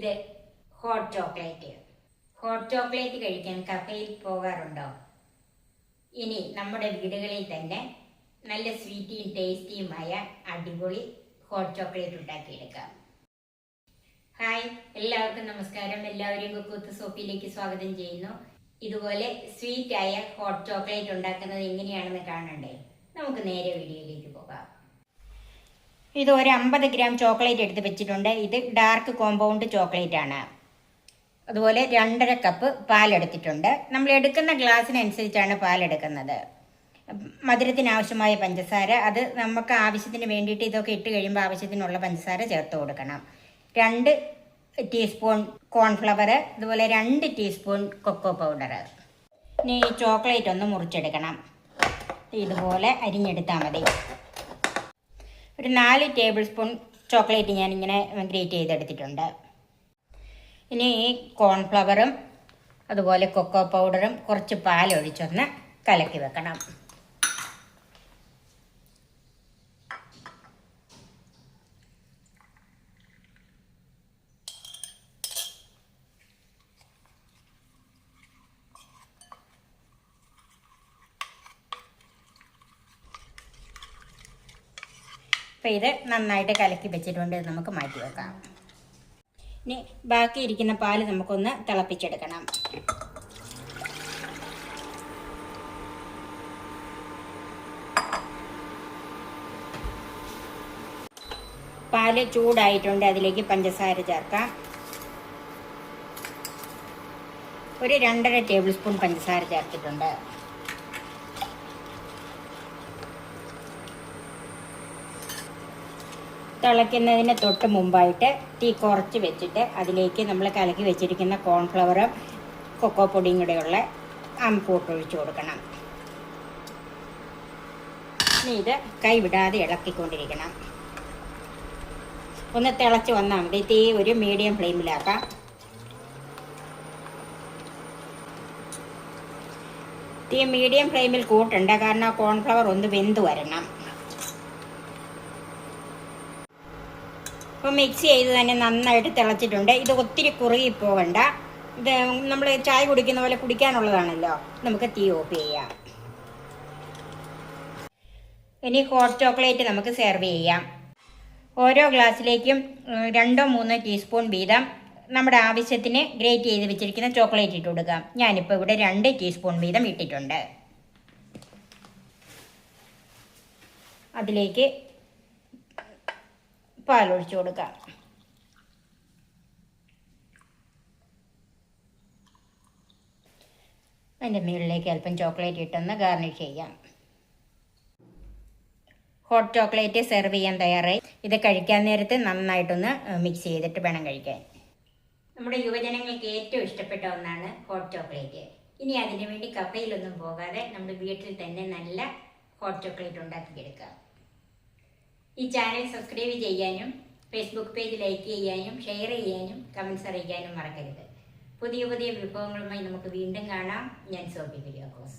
ഇത് hot chocolate hot chocolate കഴിക്കാൻ കഫയിൽ പോകാറുണ്ടോ? ഇനി നമ്മുടെ വീടുകളിൽ തന്നെ നല്ല സ്വീറ്റിയും ടേസ്റ്റിയുമായ അടിപൊളി ഹോട്ട് ചോക്ലേറ്റ് ഉണ്ടാക്കിയെടുക്കാം. ഹായ് എല്ലാവർക്കും നമസ്കാരം. എല്ലാവരെയും കുക്കൂത്ത് സോപ്പിയിലേക്ക് സ്വാഗതം ചെയ്യുന്നു. ഇതുപോലെ സ്വീറ്റ് ആയ ഹോട്ട് ചോക്ലേറ്റ് ഉണ്ടാക്കുന്നത് എങ്ങനെയാണെന്ന് കാണണ്ടേ? നമുക്ക് നേരെ വീഡിയോയിലേക്ക് പോകാം. ഇത് ഒരു അമ്പത് ഗ്രാം ചോക്ലേറ്റ് എടുത്ത് വെച്ചിട്ടുണ്ട്. ഇത് ഡാർക്ക് കോമ്പൗണ്ട് ചോക്ലേറ്റ് ആണ്. അതുപോലെ രണ്ടര കപ്പ് പാലെടുത്തിട്ടുണ്ട് നമ്മൾ എടുക്കുന്ന ഗ്ലാസ്സിനനുസരിച്ചാണ് പാലെടുക്കുന്നത് മധുരത്തിനാവശ്യമായ പഞ്ചസാര അത് നമുക്ക് ആവശ്യത്തിന് വേണ്ടിയിട്ട് ഇതൊക്കെ ഇട്ട് കഴിയുമ്പോൾ ആവശ്യത്തിനുള്ള പഞ്ചസാര ചേർത്ത് കൊടുക്കണം. രണ്ട് ടീസ്പൂൺ കോൺഫ്ലവർ അതുപോലെ രണ്ട് ടീസ്പൂൺ കൊക്കോ പൗഡർ ഇനി ചോക്ലേറ്റ് ഒന്ന് മുറിച്ചെടുക്കണം. ഇതുപോലെ അരിഞ്ഞെടുത്താൽ മതി. ഒരു നാല് ടേബിൾ സ്പൂൺ ചോക്ലേറ്റ് ഞാനിങ്ങനെ ഗ്രേറ്റ് ചെയ്തെടുത്തിട്ടുണ്ട്. ഇനി ഈ കോൺഫ്ലവറും അതുപോലെ കൊക്കോ പൗഡറും കുറച്ച് പാലൊഴിച്ചൊന്ന് കലക്കി വെക്കണം. അപ്പോൾ ഇത് നന്നായിട്ട് കലക്കി വെച്ചിട്ടുണ്ട്. നമുക്ക് മാറ്റി വെക്കാം. ഇനി ബാക്കി ഇരിക്കുന്ന പാൽ നമുക്കൊന്ന് തിളപ്പിച്ചെടുക്കണം. പാൽ ചൂടായിട്ടുണ്ട്. അതിലേക്ക് പഞ്ചസാര ചേർക്കാം. ഒരു രണ്ടര ടേബിൾ സ്പൂൺ പഞ്ചസാര ചേർത്തിട്ടുണ്ട്. തിളയ്ക്കുന്നതിന് തൊട്ട് മുമ്പായിട്ട് തീ കുറച്ച് വെച്ചിട്ട് അതിലേക്ക് നമ്മൾ കലക്കി വെച്ചിരിക്കുന്ന കോൺഫ്ലവറും കൊക്കോ പൊടിയും കൂടെയുള്ള അമ്പൂട്ട് ഒഴിച്ചു കൊടുക്കണം. ഇനി ഇത് കൈവിടാതെ ഇളക്കിക്കൊണ്ടിരിക്കണം. ഒന്ന് തിളച്ച് വന്നാൽ മതി. തീ ഒരു മീഡിയം ഫ്ലെയിമിലാക്കാം തീ മീഡിയം ഫ്ലെയിമിൽ കൂട്ടണ്ട. കാരണം കോൺഫ്ലവർ ഒന്ന് വെന്ത് വരണം. അപ്പോൾ മിക്സ് ചെയ്ത് തന്നെ നന്നായിട്ട് തിളച്ചിട്ടുണ്ട്. ഇത് ഒത്തിരി കുറുകി പോകണ്ട ഇത് നമ്മൾ ചായ കുടിക്കുന്ന പോലെ കുടിക്കാനുള്ളതാണല്ലോ. നമുക്ക് തീ ഓഫ് ചെയ്യാം. ഇനി ഹോട്ട് ചോക്ലേറ്റ് നമുക്ക് സെർവ് ചെയ്യാം. ഓരോ ഗ്ലാസ്സിലേക്കും രണ്ടോ മൂന്നോ ടീസ്പൂൺ വീതം നമ്മുടെ ആവശ്യത്തിന് ഗ്രേറ്റ് ചെയ്ത് വെച്ചിരിക്കുന്ന ചോക്ലേറ്റ് ഇട്ട് കൊടുക്കാം. ഞാനിപ്പോൾ ഇവിടെ രണ്ട് ടീസ്പൂൺ വീതം ഇട്ടിട്ടുണ്ട്. അതിലേക്ക് പാലൊഴിച്ചു കൊടുക്കാം. അതിന്റെ മുകളിലേക്ക് അല്പം ചോക്ലേറ്റ് ഇട്ടൊന്ന് ഗാർണിഷ് ചെയ്യാം. ഹോട്ട് ചോക്ലേറ്റ് സെർവ് ചെയ്യാൻ തയ്യാറായി. ഇത് കഴിക്കാൻ നേരത്ത് നന്നായിട്ടൊന്ന് മിക്സ് ചെയ്തിട്ട് വേണം കഴിക്കാൻ. നമ്മുടെ യുവജനങ്ങൾക്ക് ഏറ്റവും ഇഷ്ടപ്പെട്ട ഒന്നാണ് ഹോട്ട് ചോക്ലേറ്റ്. ഇനി അതിനു വേണ്ടി കപ്പയിലൊന്നും പോകാതെ നമ്മുടെ വീട്ടിൽ തന്നെ നല്ല ഹോട്ട് ചോക്ലേറ്റ് ഉണ്ടാക്കിയെടുക്കാം. ഈ ചാനൽ സബ്സ്ക്രൈബ് ചെയ്യാനും ഫേസ്ബുക്ക് പേജ് ലൈക്ക് ചെയ്യാനും ഷെയർ ചെയ്യാനും കമൻസ് അറിയിക്കാനും മറക്കരുത്. പുതിയ പുതിയ വിഭവങ്ങളുമായി നമുക്ക് വീണ്ടും കാണാം. ഞാൻ സോഫി കുര്യാക്കോസ്